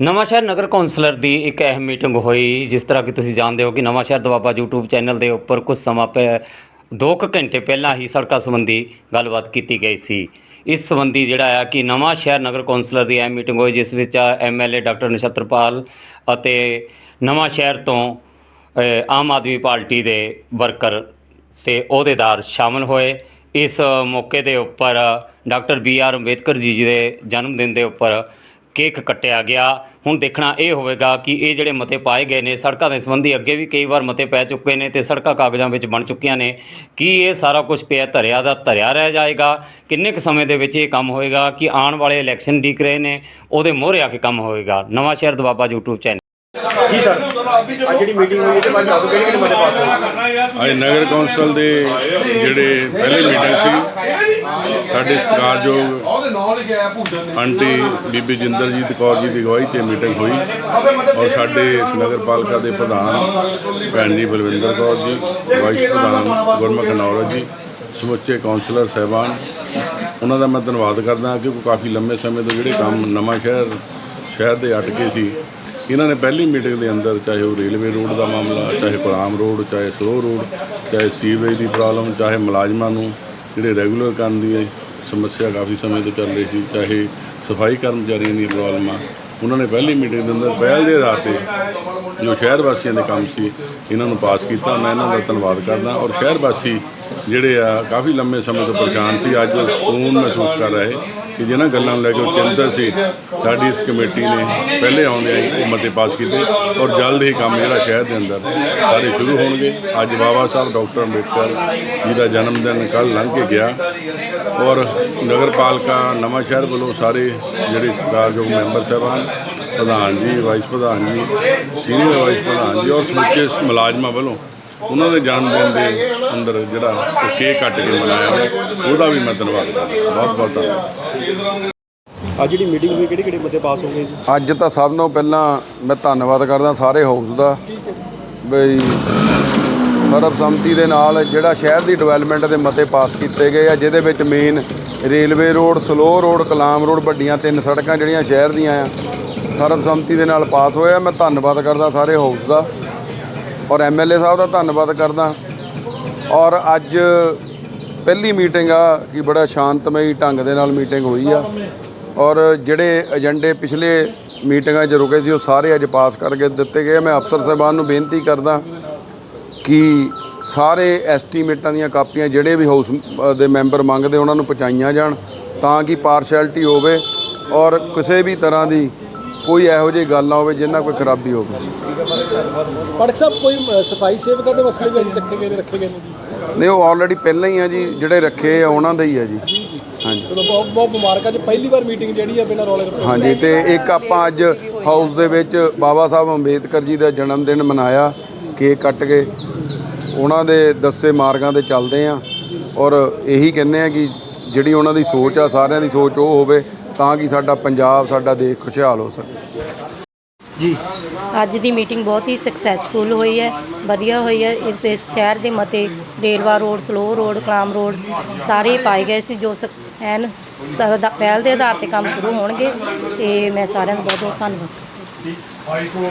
ਨਵਾਂਸ਼ਹਿਰ ਨਗਰ councillor ਦੀ ਇੱਕ ਅਹਿਮ meeting ਹੋਈ, ਜਿਸ ਤਰ੍ਹਾਂ ਕਿ ਤੁਸੀਂ ਜਾਣਦੇ ਹੋ ਕਿ ਨਵਾਂਸ਼ਹਿਰ ਦਵਾਬਾ YouTube ਚੈਨਲ ਦੇ ਉੱਪਰ ਕੁਝ ਸਮਾਂ ਪਹਿ ਦੋ ਕੁ ਘੰਟੇ ਪਹਿਲਾਂ ਹੀ ਸੜਕਾਂ ਸੰਬੰਧੀ ਗੱਲਬਾਤ ਕੀਤੀ ਗਈ ਸੀ। ਇਸ ਸੰਬੰਧੀ ਜਿਹੜਾ ਆ ਕਿ ਨਵਾਂਸ਼ਹਿਰ ਨਗਰ ਕੌਂਸਲਰ ਦੀ ਅਹਿਮ ਮੀਟਿੰਗ ਹੋਈ, ਜਿਸ ਵਿੱਚ ਐਮਐਲਏ ਡਾਕਟਰ ਨਛੱਤਰਪਾਲ ਅਤੇ ਨਵਾਂਸ਼ਹਿਰ ਤੋਂ ਆਮ ਆਦਮੀ ਪਾਰਟੀ ਦੇ ਵਰਕਰ ਤੇ ਅਹੁਦੇਦਾਰ ਸ਼ਾਮਲ ਹੋਏ। ਇਸ ਮੌਕੇ ਦੇ ਉੱਪਰ doctor B R Ambedkar ji ਜੀ ਦੇ ਜਨਮ ਦਿਨ ਦੇ ਉੱਪਰ ਕੇਕ ਕੱਟਿਆ ਗਿਆ। ਹੁਣ ਦੇਖਣਾ ਇਹ ਹੋਵੇਗਾ ਕਿ ਇਹ ਜਿਹੜੇ ਮਤੇ ਪਾਏ ਗਏ ਨੇ ਸੜਕਾਂ ਦੇ ਸੰਬੰਧੀ ਅੱਗੇ ਵੀ ਕਈ ਵਾਰ ਮਤੇ ਪੈ ਚੁੱਕੇ ਨੇ ਤੇ ਸੜਕਾਂ ਕਾਗਜ਼ਾਂ ਵਿੱਚ ਬਣ ਚੁੱਕੀਆਂ ਨੇ। ਕੀ ਇਹ ਸਾਰਾ ਕੁਝ ਪਿਆ ਧਰਿਆ ਦਾ ਧਰਿਆ ਰਹਿ ਜਾਏਗਾ? ਕਿੰਨੇ ਕੁ ਸਮੇਂ ਦੇ ਵਿੱਚ ਇਹ ਕੰਮ ਹੋਏਗਾ ਕਿ ਆਉਣ ਵਾਲੇ ਇਲੈਕਸ਼ਨ ਡੀਕ ਰਹੇ ਨੇ ਉਹਦੇ ਮੋਹਰੇ ਆ ਕੇ ਕੰਮ ਹੋਏਗਾ? Nawanshahr Doaba YouTube channel. ਜੀ ਸਰ? ਅੱਜ ਜਿਹੜੀ ਮੀਟਿੰਗ ਹੋਈ ਇਹਦੇ ਬਾਰੇ ਦੱਸੋ ਕਿਹੜੇ ਕਿਹੜੇ ਮਤੇ ਪਾਸ ਹੋਏ? ਅੱਜ ਨਗਰ ਕੌਂਸਲ ਦੇ ਜਿਹੜੇ ਪਹਿਲੀ ਮੀਟਿੰਗ ਸੀ ਸਾਡੇ ਸਤਿਕਾਰਯੋਗ ਆਂਟੀ ਬੀਬੀ ਜਿੰਦਰਜੀਤ ਕੌਰ ਜੀ ਦੀ ਅਗਵਾਈ 'ਚ ਮੀਟਿੰਗ ਹੋਈ ਔਰ ਸਾਡੇ ਨਗਰ ਪਾਲਿਕਾ ਦੇ ਪ੍ਰਧਾਨ ਭੈਣ ਜੀ ਬਲਵਿੰਦਰ ਕੌਰ ਜੀ, ਵਾਈਸ ਪ੍ਰਧਾਨ ਗੁਰਮੁਖ ਨੌਰਜ ਜੀ, ਸਮੁੱਚੇ ਕੌਂਸਲਰ ਸਹਿਬਾਨ। ਉਹਨਾਂ ਦਾ ਮੈਂ ਧੰਨਵਾਦ ਕਰਦਾ ਕਿਉਂਕਿ ਕਾਫੀ ਲੰਮੇ ਸਮੇਂ ਤੋਂ ਜਿਹੜੇ ਕੰਮ ਨਵਾਂ ਸ਼ਹਿਰ ਸ਼ਹਿਰ ਦੇ ਅਟਕੇ ਸੀ, ਇਹਨਾਂ ਨੇ ਪਹਿਲੀ ਮੀਟਿੰਗ ਦੇ ਅੰਦਰ ਚਾਹੇ ਉਹ ਰੇਲਵੇ ਰੋਡ ਦਾ ਮਾਮਲਾ, ਚਾਹੇ ਕੁਰਾਮ ਰੋਡ, ਚਾਹੇ ਸਰੋਹ ਰੋਡ, ਚਾਹੇ ਸੀਵੇਜ ਦੀ ਪ੍ਰੋਬਲਮ ਚਾਹੇ ਮੁਲਾਜ਼ਮਾਂ ਨੂੰ ਜਿਹੜੇ ਰੈਗੂਲਰ ਕਰਨ ਦੀ ਸਮੱਸਿਆ ਕਾਫੀ ਸਮੇਂ ਤੋਂ ਚੱਲ ਰਹੀ ਸੀ, ਚਾਹੇ ਸਫ਼ਾਈ ਕਰਮਚਾਰੀਆਂ ਦੀਆਂ ਪ੍ਰੋਬਲਮਾਂ। ਉਹਨਾਂ ਨੇ ਪਹਿਲੀ ਮੀਟਿੰਗ ਦੇ ਅੰਦਰ ਪਹਿਲ ਦੇ ਆਧਾਰ ਤੇ ਜੋ ਸ਼ਹਿਰ ਵਾਸੀਆਂ ਦੇ ਕੰਮ ਸੀ, ਇਹਨਾਂ ਨੂੰ ਪਾਸ ਕੀਤਾ, ਮੈਂ ਇਹਨਾਂ ਦਾ ਧੰਨਵਾਦ ਕਰਦਾ ਔਰ ਸ਼ਹਿਰ ਵਾਸੀ ਜਿਹੜੇ ਆ, ਕਾਫੀ ਲੰਮੇ ਸਮੇਂ ਤੋਂ ਪਰੇਸ਼ਾਨ ਸੀ। ਅੱਜ ਸਕੂਨ ਮਹਿਸੂਸ ਕਰ ਰਹੇ ਕਿ ਜਿਹਨਾਂ ਗੱਲਾਂ ਨੂੰ ਲੈ ਕੇ ਉਹ ਚਿੰਤਤ ਸੀ, ਸਾਡੀ ਇਸ ਕਮੇਟੀ ਨੇ ਪਹਿਲੇ ਆਉਂਦੇ ਹੀ ਉਹ ਮਤੇ ਪਾਸ ਕੀਤੇ ਔਰ ਜਲਦ ਹੀ ਕੰਮ ਜਿਹੜਾ ਸ਼ਹਿਰ ਦੇ ਅੰਦਰ ਸਾਰੇ ਸ਼ੁਰੂ ਹੋਣਗੇ। ਅੱਜ ਬਾਬਾ ਸਾਹਿਬ ਡਾਕਟਰ ਅੰਬੇਦਕਰ ਜੀ ਦਾ ਜਨਮ ਦਿਨ ਕੱਲ ਲੰਘ ਕੇ ਗਿਆ ਔਰ ਨਗਰ ਪਾਲਿਕਾ ਨਵਾਂ ਸ਼ਹਿਰ ਵੱਲੋਂ ਸਾਰੇ ਜਿਹੜੇ ਸਤਿਕਾਰਯੋਗ ਮੈਂਬਰ ਸਾਹਿਬਾਨ, ਪ੍ਰਧਾਨ ਜੀ, ਵਾਈਸ ਪ੍ਰਧਾਨ ਜੀ, ਸੀਨੀਅਰ ਵਾਈਸ ਪ੍ਰਧਾਨ ਜੀ ਔਰ ਸਮੁੱਚੇ ਮੁਲਾਜ਼ਮਾਂ ਵੱਲੋਂ ਉਹਨਾਂ ਦੇ ਜਨਮ ਦਿਨ ਦੇ ਅੰਦਰ ਜਿਹੜਾ ਉਹ ਕੇਕ ਕੱਟ ਕੇ ਮਨਾਇਆ ਉਹਦਾ ਵੀ ਮੈਂ ਧੰਨਵਾਦ ਕਰਦਾ। ਬਹੁਤ ਬਹੁਤ ਧੰਨਵਾਦ। ਅੱਜ ਜਿਹੜੀ ਮੀਟਿੰਗ ਹੋਈ ਕਿਹੜੇ ਕਿਹੜੇ ਮਤੇ ਪਾਸ ਹੋ ਗਏ ਜੀ? ਅੱਜ ਤਾਂ ਸਭ ਤੋਂ ਪਹਿਲਾਂ ਮੈਂ ਧੰਨਵਾਦ ਕਰਦਾ ਸਾਰੇ ਹਾਊਸ ਦਾ ਬਈ ਸਰਬਸੰਮਤੀ ਦੇ ਨਾਲ ਜਿਹੜਾ ਸ਼ਹਿਰ ਦੀ ਡਿਵੈਲਪਮੈਂਟ ਦੇ ਮਤੇ ਪਾਸ ਕੀਤੇ ਗਏ ਆ ਜਿਹਦੇ ਵਿੱਚ main railway road slow road Kalam road ਵੱਡੀਆਂ ਤਿੰਨ ਸੜਕਾਂ ਜਿਹੜੀਆਂ ਸ਼ਹਿਰ ਦੀਆਂ ਆ ਸਰਬਸੰਮਤੀ ਦੇ ਨਾਲ ਪਾਸ ਹੋਇਆ। ਮੈਂ ਧੰਨਵਾਦ ਕਰਦਾ ਸਾਰੇ ਹਾਊਸ ਦਾ। ਔਰ ਐਮਐਲਏ ਸਾਹਿਬ ਦਾ ਧੰਨਵਾਦ ਕਰਦਾ। ਔਰ ਅੱਜ ਪਹਿਲੀ ਮੀਟਿੰਗ ਆ, ਕਿ ਬੜਾ ਸ਼ਾਂਤਮਈ ਢੰਗ ਦੇ ਨਾਲ ਮੀਟਿੰਗ ਹੋਈ ਆ। ਔਰ ਜਿਹੜੇ ਏਜੰਡੇ ਪਿਛਲੇ ਮੀਟਿੰਗਾਂ 'ਚ ਰੁਕੇ ਸੀ, ਉਹ ਸਾਰੇ ਅੱਜ ਪਾਸ ਕਰਕੇ ਦਿੱਤੇ ਗਏ ਮੈਂ ਅਫਸਰ ਸਾਹਿਬਾਨ ਨੂੰ ਬੇਨਤੀ ਕਰਦਾ ਕਿ ਸਾਰੇ ਐਸਟੀਮੇਟਾਂ ਦੀਆਂ ਕਾਪੀਆਂ ਜਿਹੜੇ ਵੀ ਹਾਊਸ ਦੇ ਮੈਂਬਰ ਮੰਗਦੇ, ਉਹਨਾਂ ਨੂੰ ਪਹੁੰਚਾਈਆਂ ਜਾਣ, ਤਾਂ ਕਿ ਪਾਰਸ਼ੈਲਿਟੀ ਹੋਵੇ। ਔਰ ਕਿਸੇ ਵੀ ਤਰ੍ਹਾਂ ਦੀ ਕੋਈ ਇਹੋ ਜਿਹੀ ਗੱਲ ਨਾ ਹੋਵੇ ਜਿੰਨਾ ਕੋਈ ਖਰਾਬੀ ਹੋਵੇ। ਪੜਕ ਸਾਹਿਬ ਕੋਈ ਸਫ਼ਾਈ ਸੇਵਕਾਂ ਦੇ ਮਸਲੇ ਵੀ ਅੱਜ ਰੱਖੇ ਗਏ ਨੇ ਰੱਖੇ ਗਏ ਨੇ ਨਹੀਂ ਉਹ ਆਲਰੇਡੀ ਪਹਿਲਾਂ ਹੀ ਆ ਜੀ ਜਿਹੜੇ ਰੱਖੇ ਆ ਉਹਨਾਂ ਦੇ ਹੀ ਆ ਜੀ। ਹਾਂਜੀ। ਚਲੋ ਬਹੁਤ ਬਹੁਤ ਮੁਬਾਰਕਾਂ ਜੀ ਪਹਿਲੀ ਵਾਰ ਮੀਟਿੰਗ ਜਿਹੜੀ ਆ ਬਿਨਾਂ ਰੌਲੇ ਰੱਪੇ ਹਾਂਜੀ ਤੇ ਇੱਕ ਆਪਾਂ ਅੱਜ ਹਾਊਸ ਦੇ ਵਿੱਚ ਬਾਬਾ ਸਾਹਿਬ ਅੰਬੇਦਕਰ ਜੀ ਦਾ ਜਨਮ ਦਿਨ ਮਨਾਇਆ ਕੇਕ ਕੱਟ ਕੇ। ਉਹਨਾਂ ਦੇ ਦੱਸੇ ਮਾਰਗਾਂ ਤੇ ਚੱਲਦੇ ਆ। ਔਰ ਇਹੀ ਕਹਿੰਦੇ ਆ ਕਿ ਜਿਹੜੀ ਉਹਨਾਂ ਦੀ ਸੋਚ ਆ ਸਾਰਿਆਂ ਦੀ ਸੋਚ ਉਹ ਹੋਵੇ। ਤਾਂ ਕਿ ਸਾਡਾ ਪੰਜਾਬ ਸਾਡਾ ਦੇਸ਼ ਖੁਸ਼ਹਾਲ ਹੋ ਸਕੇ। ਜੀ। ਅੱਜ ਦੀ ਮੀਟਿੰਗ ਬਹੁਤ ਹੀ ਸਕਸੈਸਫੁਲ ਹੋਈ ਹੈ ਵਧੀਆ ਹੋਈ ਹੈ। ਇਸ ਵਿੱਚ ਸ਼ਹਿਰ ਦੇ ਮਤੇ railway road slow road Kalam road ਸਾਰੇ ਪਾਏ ਗਏ ਸੀ ਜੋ ਐਨ ਪਹਿਲ ਦੇ ਆਧਾਰ ਤੇ ਕੰਮ ਸ਼ੁਰੂ ਹੋਣਗੇ ਤੇ ਮੈਂ ਸਾਰਿਆਂ ਦਾ ਬਹੁਤ ਬਹੁਤ ਧੰਨਵਾਦ